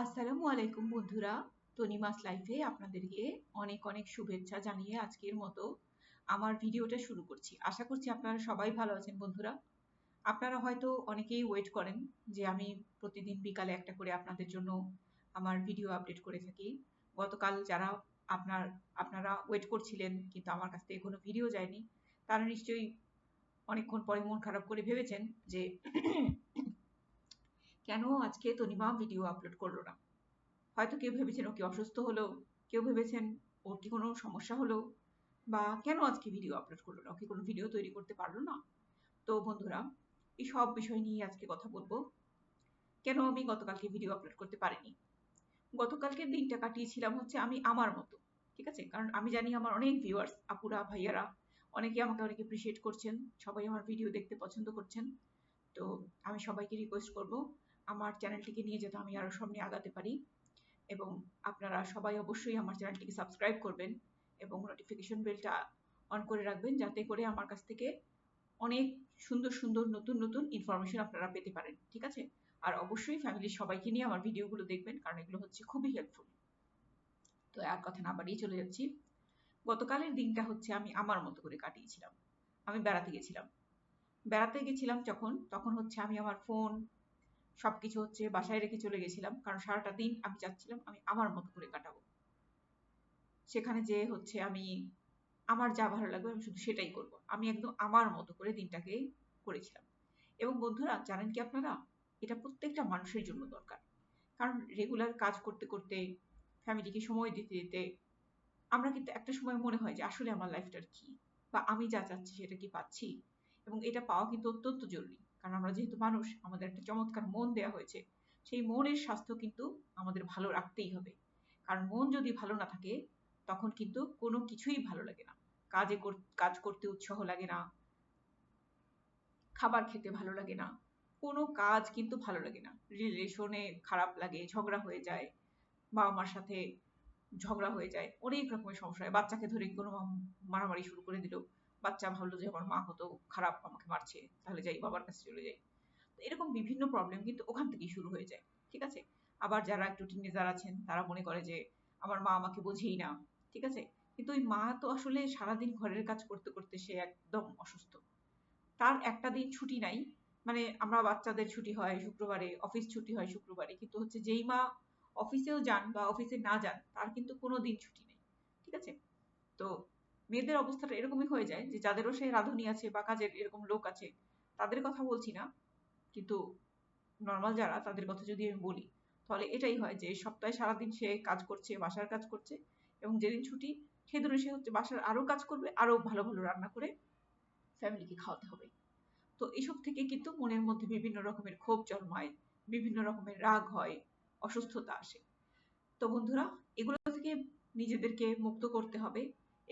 আসসালামু আলাইকুম বন্ধুরা। তনিমাস লাইফে আপনাদেরকে অনেক অনেক শুভেচ্ছা জানিয়ে আজকের মতো আমার ভিডিওটা শুরু করছি। আশা করছি আপনারা সবাই ভালো আছেন বন্ধুরা। আপনারা হয়তো অনেকেই ওয়েট করেন যে আমি প্রতিদিন বিকালে একটা করে আপনাদের জন্য আমার ভিডিও আপডেট করে থাকি। গতকাল যারা আপনার, আপনারা ওয়েট করছিলেন কিন্তু আমার কাছ থেকে কোনো ভিডিও যায়নি, তারা নিশ্চয়ই অনেকক্ষণ পরে মন খারাপ করে ভেবেছেন যে কেন আজকে তনিমা ভিডিও আপলোড করল না? হয়তো কেউ ভেবেছেন ও কি অসুস্থ হলো, কেউ ভেবেছেন ওর কি কোনো সমস্যা হলো, বা কেন আজকে ভিডিও আপলোড করল না? কি কোনো ভিডিও তৈরি করতে পারল না? তো বন্ধুরা, এই সব বিষয় নিয়ে আজকে কথা বলব। কেন আমি গতকালকে ভিডিও আপলোড করতে পারিনি? গতকালকে দিনটা কাটিয়েছিলাম হচ্ছে আমি আমার মতো, ঠিক আছে? কারণ আমি জানি আমার অনেক ভিউয়ার্স আপুরা, ভাইয়ারা, অনেকে আমাকে অনেক এপ্রিসিয়েট করছেন, সবাই আমার ভিডিও দেখতে পছন্দ করছেন। তো আমি সবাইকে রিকোয়েস্ট করব আমার চ্যানেলটিকে নিয়ে যাতে, আমি আরও সামনে আগাতে পারি। এবং আপনারা সবাই অবশ্যই আমার চ্যানেলটিকে সাবস্ক্রাইব করবেন এবং নোটিফিকেশন বেলটা অন করে রাখবেন, যাতে করে আমার কাছ থেকে অনেক সুন্দর সুন্দর, নতুন নতুন ইনফরমেশন আপনারা পেতে পারেন, ঠিক আছে? আর অবশ্যই ফ্যামিলির সবাইকে নিয়ে আমার ভিডিওগুলো দেখবেন, কারণ এগুলো হচ্ছে খুবই হেল্পফুল তো আর কথা না বাড়িয়ে চলে যাচ্ছি। গতকালের দিনটা হচ্ছে আমি আমার মতো করে কাটিয়েছিলাম। আমি বেড়াতে গেছিলাম। বেড়াতে গেছিলাম যখন, তখন হচ্ছে আমি আমার ফোন সব কিছু হচ্ছে বাসায় রেখে চলে গেছিলাম। কারণ সারাটা দিন আমি চাচ্ছিলাম আমি আমার মতো করে কাটাবো। সেখানে যে হচ্ছে আমি, আমার যা ভালো লাগবে আমি শুধু সেটাই করব। আমি একদম আমার মতো করে দিনটাকে করেছিলাম। এবং বন্ধুরা, জানেন কি আপনারা? এটা প্রত্যেকটা মানুষের জন্য দরকার। কারণ রেগুলার কাজ করতে করতে ফ্যামিলিকে সময় দিতে দিতে, আমরা কিন্তু একটা সময় মনে হয় যে আসলে আমার লাইফটার কি? বা আমি যা চাচ্ছি সেটা কি পাচ্ছি? এবং এটা পাওয়া কিন্তু অত্যন্ত জরুরি। কারণ আমরা যেহেতু মানুষ, আমাদের একটা চমৎকার মন দেয়া হয়েছে, সেই মনের স্বাস্থ্য কিন্তু আমাদের ভালো রাখতেই হবে। কারণ মন যদি ভালো না থাকে, তখন কিন্তু কোনো কিছুই ভালো লাগে না। কাজে কাজ করতে উৎসাহ লাগে না, খাবার খেতে ভালো লাগে না, কোনো কাজ কিন্তু ভালো লাগে না। রিলেশনে খারাপ লাগে, ঝগড়া হয়ে যায় বাবা মার সাথে ঝগড়া হয়ে যায়, অনেক রকমের সমস্যা হয়। বাচ্চাকে ধরে কোনো মারামারি শুরু করে দিল। বাচ্চা ভাবলো যে আমার মা হতো খারাপ আমাকে মারছে, তাহলে যাই, বাবার কাছে চলে যাই। এরকম বিভিন্ন প্রবলেম কিন্তু ওখান থেকেই শুরু হয়ে যায়, ঠিক আছে? আবার যারা একটু টিনেজার আছেন, তারা মনে করে যে আমার মা আমাকে বোঝেই না, ঠিক আছে? কিন্তু ওই মা তো আসলে সারাদিন ঘরের কাজ করতে করতে সে একদম অসুস্থ। তার একটা দিন ছুটি নাই মানে আমরা বাচ্চাদের ছুটি হয় শুক্রবারে অফিস ছুটি হয় শুক্রবারে, কিন্তু হচ্ছে যেই মা অফিসেও যান বা অফিসে না যান, তার কিন্তু কোনো দিন ছুটি নেই, ঠিক আছে? তো মেয়েদের অবস্থাটা এরকমই হয়ে যায় যে যাদেরও সেই রাঁধুনি আছে বা কাজের এরকম লোক আছে, তাদের কথা বলছি না। কিন্তু নর্মাল যারা, তাদের কথা যদি আমি বলি, তাহলে এটাই হয় যে সপ্তাহে সারাদিন সে কাজ করছে, বাসার কাজ করছে এবং যেদিন ছুটি সেদিনে সে হচ্ছে বাসার আরও কাজ করবে আরও ভালো ভালো রান্না করে ফ্যামিলিকে খাওয়াতে হবে। তো এসব থেকে কিন্তু মনের মধ্যে বিভিন্ন রকমের ক্ষোভ জন্মায়, বিভিন্ন রকমের রাগ হয়, অসুস্থতা আসে। তো বন্ধুরা, এগুলো থেকে নিজেদেরকে মুক্ত করতে হবে।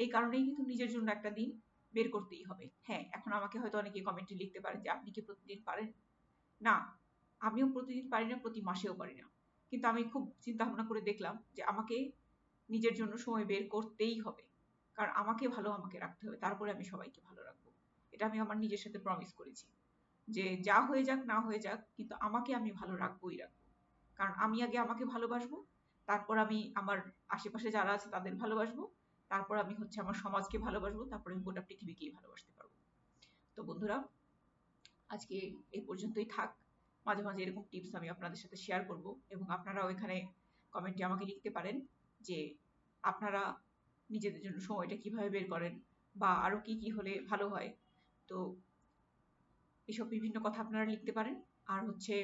এই কারণেই কিন্তু নিজের জন্য একটা দিন বের করতেই হবে। হ্যাঁ এখন আমাকে হয়তো অনেকে কমেন্টে লিখতে পারেন যে, আপনি কি প্রতিদিন পারেন? না, আমিও প্রতিদিন পারি না, প্রতি মাসেও পারি না। কিন্তু আমি খুব চিন্তা ভাবনা করে দেখলাম যে, আমাকে নিজের জন্য সময় বের করতেই হবে। কারণ আমাকে ভালো আমাকে রাখতে হবে, তারপরে আমি সবাইকে ভালো রাখব। এটা আমি আমার নিজের সাথে প্রমিস করেছি যে, যা হয়ে যাক, না হয়ে যাক, কিন্তু আমাকে আমি ভালো রাখবোই রাখব। কারণ আমি আগে আমাকে ভালোবাসবো, তারপর আমি আমার আশেপাশে যারা আছে তাদের ভালোবাসবো তারপর আমি হচ্ছে আমার সমাজকে ভালোবাসবো, তারপর আমি গোটা পৃথিবীকেই ভালোবাসতে পারব। তো বন্ধুরা, আজকে এই পর্যন্তই থাক। মাঝে মাঝে এরকম টিপস আমি আপনাদের সাথে শেয়ার করব এবং আপনারাও এখানে কমেন্টে আমাকে লিখতে পারেন যে আপনারা নিজেদের জন্য সময়টা কীভাবে বের করেন বা আরও কি কি হলে ভালো হয়। তো এসব বিভিন্ন কথা আপনারা লিখতে পারেন। আর হচ্ছে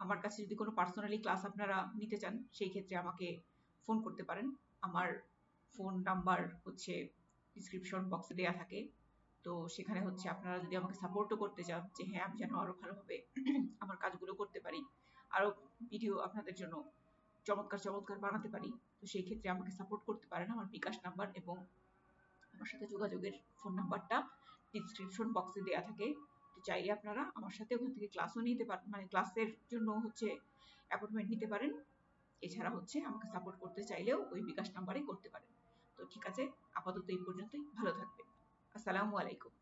আমার কাছে যদি কোনো পার্সোনালি ক্লাস আপনারা নিতে চান, সেই ক্ষেত্রে আমাকে ফোন করতে পারেন। আমার ফোন নাম্বার হচ্ছে ডিসক্রিপশন বক্সে দেওয়া থাকে। তো সেখানে হচ্ছে আপনারা যদি আমাকে সাপোর্টও করতে চান যে হ্যাঁ আমি যেন আরও ভালোভাবে আমার কাজগুলো করতে পারি আরও ভিডিও আপনাদের জন্য চমৎকার চমৎকার বানাতে পারি, তো সেই ক্ষেত্রে আমাকে সাপোর্ট করতে পারেন আমার বিকাশ নাম্বার এবং আমার সাথে যোগাযোগের ফোন নাম্বারটা ডিসক্রিপশন বক্সে দেওয়া থাকে। তো চাইলে আপনারা আমার সাথে ওখান থেকে ক্লাসও নিতে পারেন মানে ক্লাসের জন্য হচ্ছে অ্যাপয়েন্টমেন্ট নিতে পারেন। এছাড়া হচ্ছে আমাকে সাপোর্ট করতে চাইলেও ওই বিকাশ নাম্বারে করতে পারেন। ঠিক আছে আপাতত এই পর্যন্তই ভালো থাকবে আসসালামু আলাইকুম।